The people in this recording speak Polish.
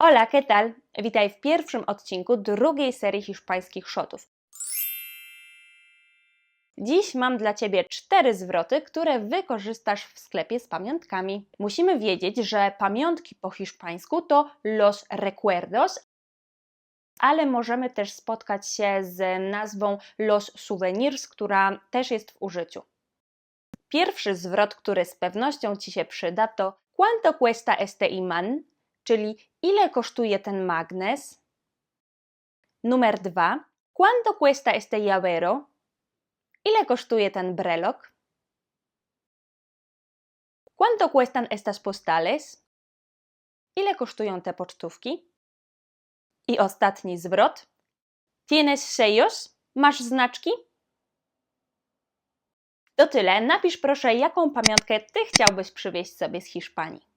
Hola, ¿qué tal? Witaj w pierwszym odcinku drugiej serii hiszpańskich shotów. Dziś mam dla Ciebie cztery zwroty, które wykorzystasz w sklepie z pamiątkami. Musimy wiedzieć, że pamiątki po hiszpańsku to los recuerdos, ale możemy też spotkać się z nazwą los souvenirs, która też jest w użyciu. Pierwszy zwrot, który z pewnością Ci się przyda, to ¿Cuánto cuesta este imán? Czyli ile kosztuje ten magnes? Numer dwa. ¿Cuánto cuesta este llavero? Ile kosztuje ten brelok? ¿Cuánto cuestan estas postales? Ile kosztują te pocztówki? I ostatni zwrot. ¿Tienes sellos? Masz znaczki? To tyle. Napisz proszę, jaką pamiątkę Ty chciałbyś przywieźć sobie z Hiszpanii.